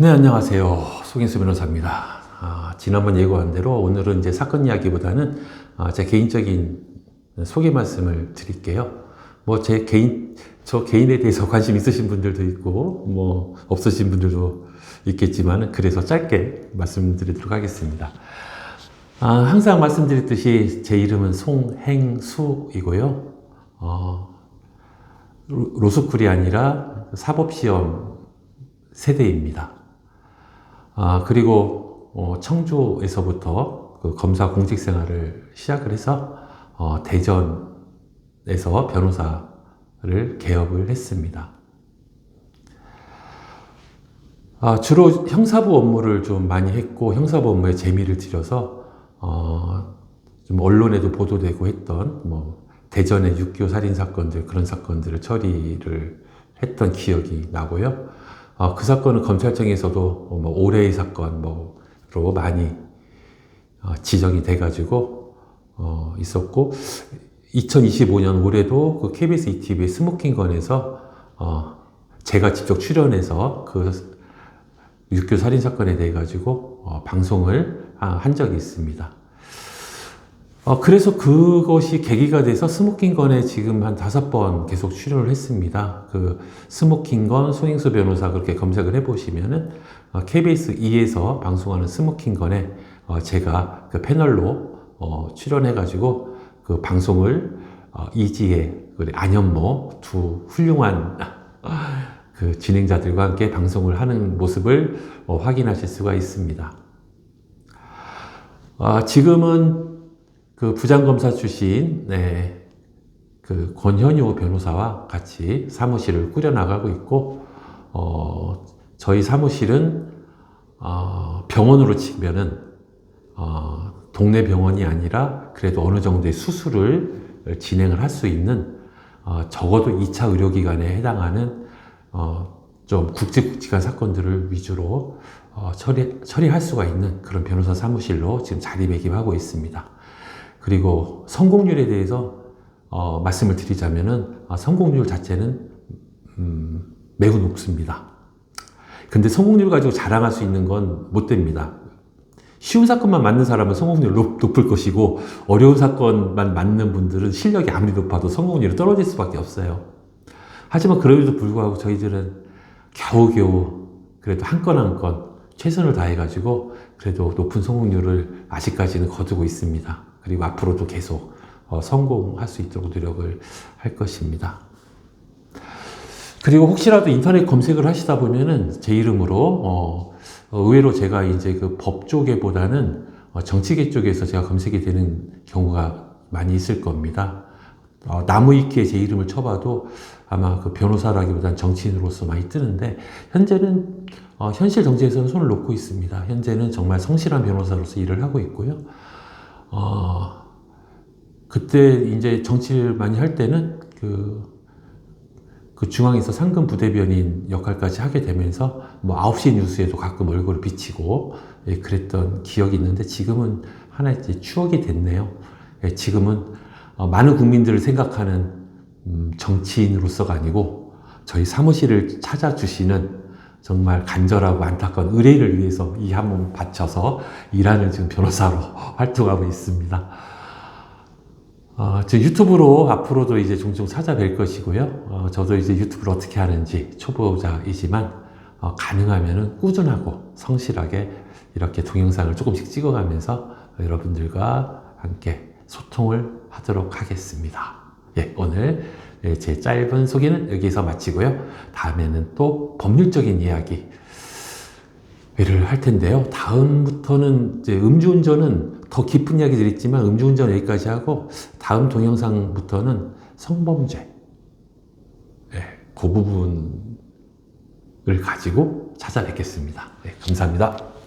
네, 안녕하세요. 송인수 변호사입니다. 아, 지난번 예고한 대로 오늘은 이제 사건 이야기보다는 아, 제 개인적인 소개 말씀을 드릴게요. 뭐 제 개인, 저 개인에 대해서 관심 있으신 분들도 있고, 뭐 없으신 분들도 있겠지만, 그래서 짧게 말씀드리도록 하겠습니다. 아, 항상 말씀드렸듯이 제 이름은 송행수이고요. 어, 로- 로스쿨이 아니라 사법시험 세대입니다. 아, 그리고 어, 청주에서부터 그 검사 공직 생활을 시작을 해서 어, 대전에서 변호사를 개업을 했습니다. 아, 주로 형사부 업무를 좀 많이 했고 형사부 업무에 재미를 들여서 어, 좀 언론에도 보도되고 했던 뭐 대전의 6.25 살인 사건들 그런 사건들을 처리를 했던 기억이 나고요. 어, 그 사건은 검찰청에서도 뭐 올해의 사건 뭐로 많이 어, 지정이 돼가지고 어, 있었고 2025년 올해도 그 KBS ETV 스모킹 건에서 어, 제가 직접 출연해서 그 육교 살인 사건에 대해 가지고 어, 방송을 아, 한 적이 있습니다. 어, 그래서 그것이 계기가 돼서 스모킹건에 지금 한 다섯 번 계속 출연을 했습니다. 그 스모킹건 송행수 변호사 그렇게 검색을 해보시면은 어, KBS 2에서 방송하는 스모킹건에 어, 제가 그 패널로 어, 출연해가지고 그 방송을 어, 이지혜 안현모 두 훌륭한 그 진행자들과 함께 방송을 하는 모습을 어, 확인하실 수가 있습니다. 아, 지금은 그 부장검사 출신 네, 그 권현효 변호사와 같이 사무실을 꾸려나가고 있고 어, 저희 사무실은 어, 병원으로 치면은 어, 동네 병원이 아니라 그래도 어느 정도의 수술을 진행을 할 수 있는 어, 적어도 2차 의료기관에 해당하는 어, 좀 굵직굵직한 사건들을 위주로 어, 처리, 처리할 수가 있는 그런 변호사 사무실로 지금 자리매김하고 있습니다. 그리고 성공률에 대해서 어, 말씀을 드리자면은 아, 성공률 자체는 음, 매우 높습니다. 근데 성공률 가지고 자랑할 수 있는 건 못 됩니다. 쉬운 사건만 맞는 사람은 성공률 높, 높을 것이고 어려운 사건만 맞는 분들은 실력이 아무리 높아도 성공률이 떨어질 수밖에 없어요. 하지만 그럼에도 불구하고 저희들은 겨우겨우 그래도 한 건 한 건 최선을 다해가지고 그래도 높은 성공률을 아직까지는 거두고 있습니다. 그리고 앞으로도 계속 어, 성공할 수 있도록 노력을 할 것입니다. 그리고 혹시라도 인터넷 검색을 하시다 보면은 제 이름으로 어, 어, 의외로 제가 이제 그 법 쪽에보다는 어, 정치계 쪽에서 제가 검색이 되는 경우가 많이 있을 겁니다. 어, 나무위키에 제 이름을 쳐봐도 아마 그 변호사라기보다는 정치인으로서 많이 뜨는데 현재는 어, 현실 정치에서는 손을 놓고 있습니다. 현재는 정말 성실한 변호사로서 일을 하고 있고요. 어, 그때 이제 정치를 많이 할 때는 그, 그 중앙에서 상근 부대변인 역할까지 하게 되면서 뭐 9시 뉴스에도 가끔 얼굴을 비치고 예, 그랬던 기억이 있는데 지금은 하나의 추억이 됐네요. 예, 지금은 어, 많은 국민들을 생각하는 음, 정치인으로서가 아니고 저희 사무실을 찾아주시는 정말 간절하고 안타까운 의뢰를 위해서 이 한 몸 바쳐서 일하는 지금 변호사로 활동하고 있습니다. 어, 저 유튜브로 앞으로도 이제 종종 찾아뵐 것이고요. 어, 저도 이제 유튜브를 어떻게 하는지 초보자이지만 어, 가능하면은 꾸준하고 성실하게 이렇게 동영상을 조금씩 찍어가면서 여러분들과 함께 소통을 하도록 하겠습니다. 예, 오늘 예, 제 짧은 소개는 여기서 마치고요. 다음에는 또 법률적인 이야기 를할 텐데요. 다음부터는 이제 음주운전은 더 깊은 이야기들이 있지만 음주운전 여기까지 하고 다음 동영상부터는 성범죄 예, 그 부분을 가지고 찾아뵙겠습니다. 예, 감사합니다.